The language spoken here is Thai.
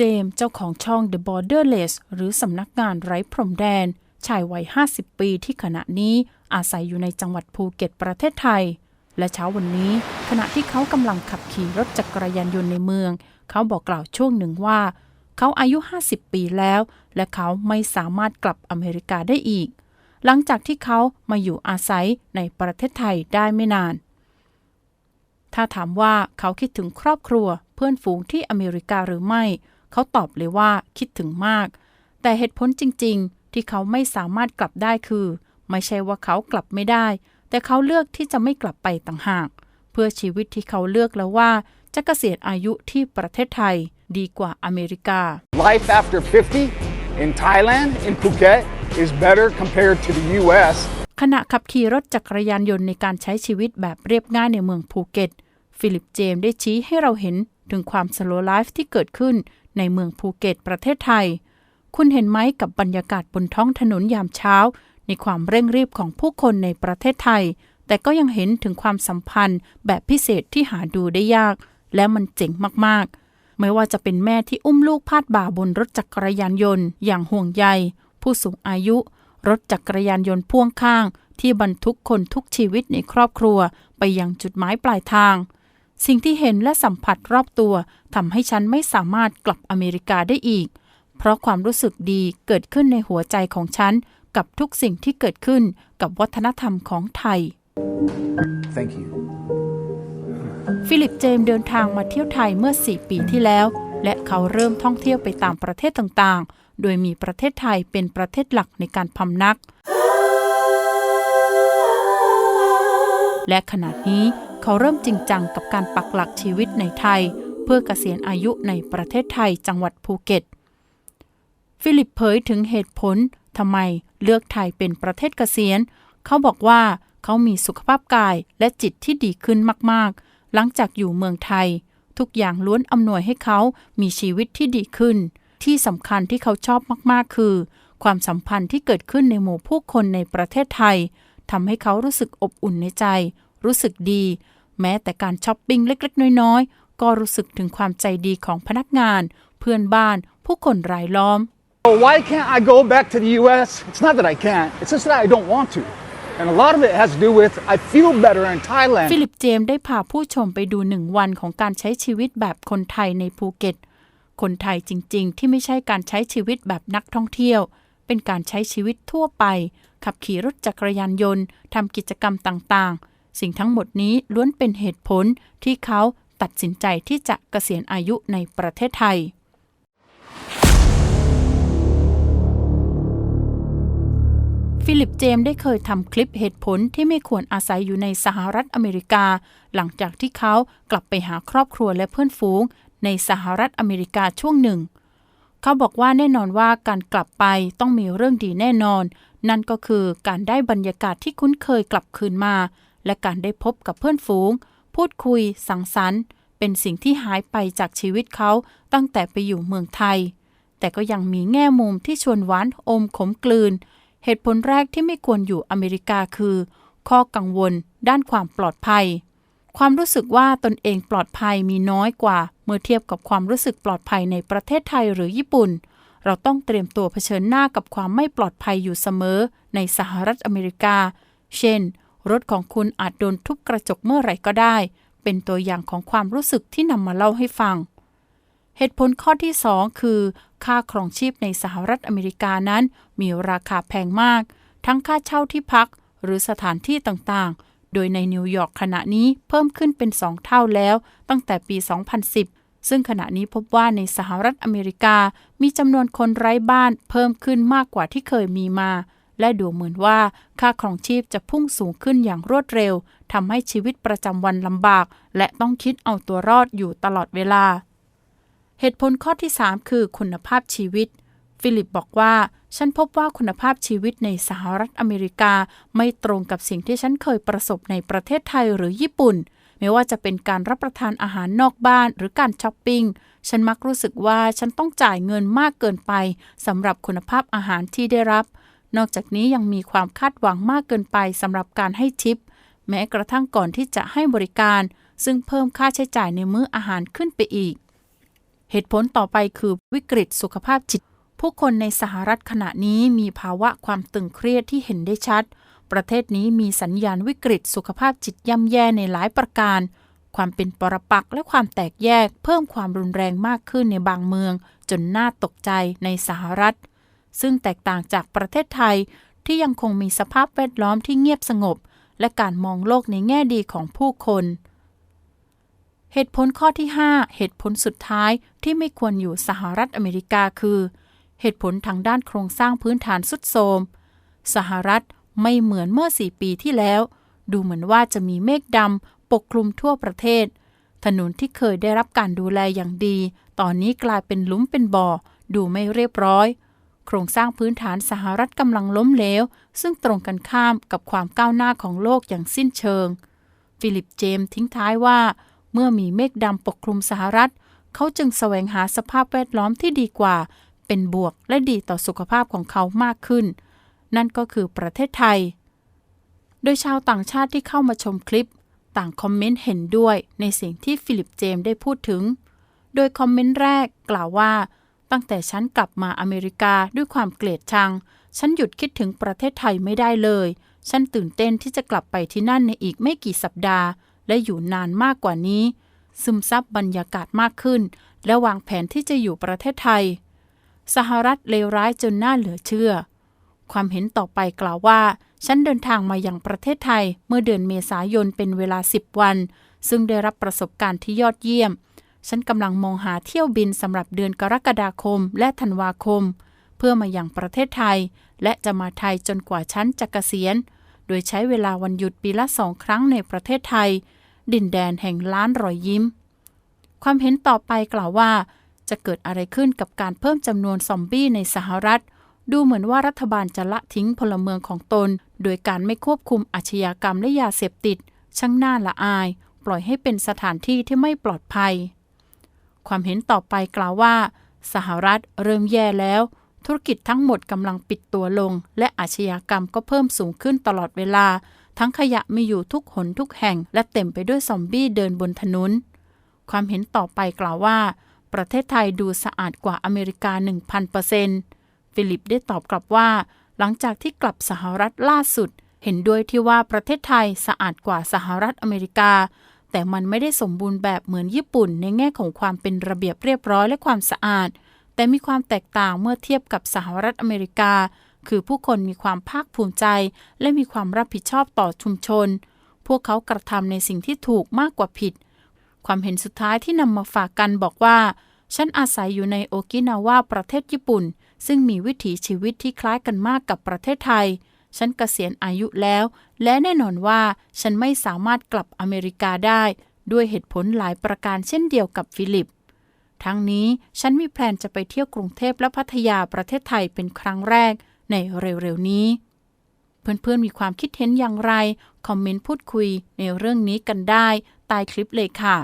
เจมส์เจ้าของช่อง The Borderless หรือสำนักงานไร้พรมแดน ชายวัย 50 ปีที่ขณะนี้อาศัยอยู่ในจังหวัดภูเก็ตประเทศไทย และเช้าวันนี้ ขณะที่เขากำลังขับขี่รถจักรยานยนต์ในเมือง เขาบอกกล่าวช่วงหนึ่งว่า เขาอายุ 50 ปีแล้ว และเขาไม่สามารถกลับอเมริกาได้อีก หลังจากที่เขามาอยู่อาศัยในประเทศไทยได้ไม่นาน ถ้าถามว่าเขาคิดถึงครอบครัว เพื่อนฝูงที่อเมริกาหรือไม่ เขาตอบเลยว่าคิดถึงมาก แต่เหตุผลจริง ๆ ที่เขาไม่สามารถกลับได้คือ ไม่ใช่ว่าเขากลับไม่ได้ แต่เขาเลือกที่จะไม่กลับไปต่างหาก เพื่อชีวิตที่เขาเลือกแล้วว่าจะเกษียณอายุที่ประเทศไทยดีกว่าอเมริกา Life after 50 in Thailand, in Phuket, is better compared to the US. ขณะขับขี่รถจักรยานยนต์ในการใช้ชีวิตแบบเรียบง่ายในเมืองภูเก็ต ฟิลิปเจมส์ได้ชี้ให้เราเห็นถึงความสโลไลฟ์ที่เกิดขึ้นในเมืองภูเก็ตประเทศไทย คุณเห็นไหมกับบรรยากาศบนท้องถนนยามเช้า ในความเร่งรีบของผู้คนในประเทศไทย แต่ก็ยังเห็นถึงความสัมพันธ์แบบพิเศษที่หาดูได้ยาก และมันเจ๋งมากๆ ไม่ว่าจะเป็นแม่ที่อุ้มลูกพาดบ่าบนรถจักรยานยนต์ อย่างห่วงใย ผู้สูงอายุ รถจักรยานยนต์พ่วงข้าง ที่บรรทุกคนทุกชีวิตในครอบครัว ไปยังจุดหมายปลายทาง สิ่งที่เห็นและสัมผัสรอบตัวทำให้ฉันไม่สามารถกลับอเมริกาได้อีก เพราะความรู้สึกดีเกิดขึ้นในหัวใจของฉัน กับทุกสิ่งที่เกิดขึ้นกับวัฒนธรรมของไทย Thank you. ฟิลิปเจมส์เดินทางมาเที่ยวไทยเมื่อ 4 ปีที่แล้ว และเขาเริ่มท่องเที่ยวไปตามประเทศต่างๆ โดยมีประเทศไทยเป็นประเทศหลักในการพำนัก และขณะนี้ เขาเริ่มจริงจังกับการปักหลักชีวิตในไทย เพื่อเกษียณอายุในประเทศไทยจังหวัดภูเก็ต ฟิลิปเผยถึงเหตุผลทำไมเลือกไทยเป็นประเทศเกษียณ เขาบอกว่าเขามีสุขภาพกายและจิตที่ดีขึ้นมากๆ หลังจากอยู่เมืองไทย ทุกอย่างล้วนอำนวยให้เขามีชีวิตที่ดีขึ้น ที่สำคัญที่เขาชอบมากๆ คือ ความสัมพันธ์ที่เกิดขึ้นในหมู่ผู้คนในประเทศไทยทำให้เขารู้สึกอบอุ่นในใจ รู้สึกดี แม้แต่การช้อปปิ้งเล็กๆ น้อยๆ ก็รู้สึกถึงความใจดีของพนักงาน เพื่อนบ้าน ผู้คนรายล้อม So why can't I go back to the US? It's not that I can't, it's just that I don't want to. And a lot of it has to do with I feel better in Thailand. ฟิลิปเจมส์ได้พาผู้ชมไปดูหนึ่งวันของการใช้ชีวิตแบบคนไทยในภูเก็ต คนไทยจริง ๆ ที่ไม่ใช่การใช้ชีวิตแบบนักท่องเที่ยว เป็นการใช้ชีวิตทั่วไป ขับขี่รถจักรยานยนต์ทำกิจกรรมต่างๆ สิ่งทั้งหมดนี้ล้วนเป็นเหตุผลที่เขาตัดสินใจที่จะเกษียณอายุในประเทศไทย ฟิลิปเจมส์ได้เคยทำคลิปเหตุผลที่ไม่ควรอาศัยอยู่ในสหรัฐอเมริกา หลังจากที่เขากลับไปหาครอบครัวและเพื่อนฝูง ในสหรัฐอเมริกาช่วงหนึ่ง เขาบอกว่าแน่นอนว่าการกลับไปต้องมีเรื่องดีแน่นอน นั่นก็คือการได้บรรยากาศที่คุ้นเคยกลับคืนมา และการได้พบกับเพื่อนฝูง พูดคุย สังสรรค์ เป็นสิ่งที่หายไปจากชีวิตเขาตั้งแต่ไปอยู่เมืองไทย แต่ก็ยังมีแง่มุมที่ชวนหวานอมขมกลืน เหตุผลแรกที่ไม่ควรอยู่อเมริกาคือ ข้อกังวล ด้านความปลอดภัย ความรู้สึกว่าตนเองปลอดภัยมีน้อยกว่า เมื่อเทียบกับความรู้สึกปลอดภัยในประเทศไทยหรือญี่ปุ่นเราต้องเตรียมตัวเผชิญหน้ากับความไม่ปลอดภัยอยู่เสมอในสหรัฐอเมริกา เช่น รถของคุณอาจโดนทุบกระจกเมื่อไหร่ก็ได้ เป็นตัวอย่างของความรู้สึกที่นำมาเล่าให้ฟัง เหตุผลข้อที่ 2 คือ ค่าครองชีพในสหรัฐอเมริกานั้น มีราคาแพงมาก ทั้งค่าเช่าที่พักหรือสถานที่ต่างๆ โดยในนิวยอร์กขณะนี้เพิ่มขึ้นเป็น 2 เท่าแล้ว ตั้งแต่ปี 2010 ซึ่งขณะนี้พบว่าในสหรัฐอเมริกามีจำนวนคนไร้บ้านเพิ่มขึ้นมากกว่าที่เคยมีมา และดูเหมือนว่าค่าครองชีพจะพุ่งสูงขึ้นอย่างรวดเร็วทำให้ชีวิตประจำวันลำบาก และต้องคิดเอาตัวรอดอยู่ตลอดเวลา เหตุผลข้อที่ 3 คือคุณภาพชีวิต ฟิลิปบอกว่า ฉันพบว่าคุณภาพชีวิตในสหรัฐอเมริกา ไม่ตรงกับสิ่งที่ฉันเคยประสบในประเทศไทยหรือญี่ปุ่นไม่ว่าจะเป็นการรับประทานอาหารนอกบ้านหรือการช้อปปิ้ง ฉันมักรู้สึกว่าฉันต้องจ่ายเงินมากเกินไปสำหรับคุณภาพอาหารที่ได้รับ นอกจากนี้ยังมีความคาดหวังมากเกินไปสำหรับการให้ทิป แม้กระทั่งก่อนที่จะให้บริการ ซึ่งเพิ่มค่าใช้จ่ายในมื้ออาหารขึ้นไปอีก เหตุผลต่อไปคือวิกฤตสุขภาพจิต ผู้คนในสหรัฐขณะนี้มีภาวะความตึงเครียดที่เห็นได้ชัด ประเทศนี้มีสัญญาณวิกฤตสุขภาพจิตย่ำแย่ในหลายประการ ความเป็นปรปักษ์และความแตกแยก เพิ่มความรุนแรงมากขึ้นในบางเมือง จนน่าตกใจในสหรัฐ ซึ่งแตกต่างจากประเทศไทยที่ยังคงมีสภาพแวดล้อมที่เงียบสงบ และการมองโลกในแง่ดีของผู้คน เหตุผลข้อที่ 5 เหตุผลสุดท้ายที่ไม่ควรอยู่สหรัฐอเมริกาคือ เหตุผลทางด้านโครงสร้างพื้นฐานสุดโทรมสหรัฐไม่เหมือนเมื่อ 4 ปีที่แล้ว ดูเหมือนว่าจะมีเมฆดำปกคลุมทั่วประเทศ ถนนที่เคยได้รับการดูแลอย่างดี ตอนนี้กลายเป็นลุมเป็นบ่อ ดูไม่เรียบร้อย โครงสร้างพื้นฐานสหรัฐกำลังล้มเหลว ซึ่งตรงกันข้ามกับความก้าวหน้าของโลกอย่างสิ้นเชิง ฟิลิปเจมส์ทิ้งท้ายว่า เมื่อมีเมฆดำปกคลุมสหรัฐ เขาจึงแสวงหาสภาพแวดล้อมที่ดีกว่า เป็นบวกและดีต่อสุขภาพของเขามากขึ้น นั่นก็คือประเทศไทย โดยชาวต่างชาติที่เข้ามาชมคลิป ต่างคอมเมนต์เห็นด้วยในสิ่งที่ฟิลิปเจมส์ได้พูดถึง โดยคอมเมนต์แรกกล่าวว่า ตั้งแต่ฉันกลับมาอเมริกาด้วยความเกลียดชัง ฉันหยุดคิดถึงประเทศไทยไม่ได้เลย ฉันตื่นเต้นที่จะกลับไปที่นั่นในอีกไม่กี่สัปดาห์ และอยู่นานมากกว่านี้ ซึมซับบรรยากาศมากขึ้น และวางแผนที่จะอยู่ประเทศไทย สหรัฐเลวร้ายจนน่าเหลือเชื่อ ความเห็นต่อไปกล่าวว่า ฉันเดินทางมาอยังประเทศไทยเมื่อเดือนเมษายนเป็นเวลา 10 วัน ซึ่งได้รับประสบการณ์ที่ยอดเยี่ยม ฉันกำลังมองหาเที่ยวบินสำหรับเดือนกรกฎาคมและธันวาคม เพื่อมาอยังประเทศไทย และจะมาไทยจนกว่าฉันจะเกษียณ โดยใช้เวลาวันหยุดปีละสองครั้งในประเทศไทย ดินแดนแห่งล้านรอยยิ้ม ความเห็นต่อไปกล่าวว่า จะเกิดอะไรขึ้นกับการเพิ่มจำนวนซอมบี้ในสหรัฐ ดูเหมือนว่ารัฐบาลจะละทิ้งพลเมืองของตน โดยการไม่ควบคุมอาชญากรรมและยาเสพติด ช่างน่าละอาย ปล่อยให้เป็นสถานที่ที่ไม่ปลอดภัย ความเห็นต่อไปกล่าวว่า สหรัฐเริ่มแย่แล้ว ธุรกิจทั้งหมดกำลังปิดตัวลง และอาชญากรรมก็เพิ่มสูงขึ้นตลอดเวลา ทั้งขยะมีอยู่ทุกหนทุกแห่ง และเต็มไปด้วยซอมบี้เดินบนถนน ความเห็นต่อไปกล่าวว่า ประเทศไทยดูสะอาดกว่าอเมริกา 1,000%ฟิลิปได้ตอบกลับว่า หลังจากที่กลับสหรัฐล่าสุด เห็นด้วยที่ว่าประเทศไทยสะอาดกว่าสหรัฐอเมริกา แต่มันไม่ได้สมบูรณ์แบบเหมือนญี่ปุ่นในแง่ของความเป็นระเบียบเรียบร้อยและความสะอาด แต่มีความแตกต่างเมื่อเทียบกับสหรัฐอเมริกา คือผู้คนมีความภาคภูมิใจ และมีความรับผิดชอบต่อชุมชน พวกเขากระทำในสิ่งที่ถูกมากกว่าผิด ความเห็นสุดท้ายที่นำมาฝากกันบอกว่า ฉันอาศัยอยู่ในโอกินาวาประเทศญี่ปุ่น ซึ่งมีวิถีชีวิตที่คล้ายกันมากกับประเทศไทยฉันเกษียณอายุแล้ว และแน่นอนว่าฉันไม่สามารถกลับอเมริกาได้ ด้วยเหตุผลหลายประการเช่นเดียวกับฟิลิป ทั้งนี้ฉันมีแพลนจะไปเที่ยวกรุงเทพและพัทยาประเทศไทยเป็นครั้งแรกในเร็วๆนี้ เพื่อนๆมีความคิดเห็นอย่างไร คอมเมนต์พูดคุยในเรื่องนี้กันได้ใต้คลิปเลยค่ะ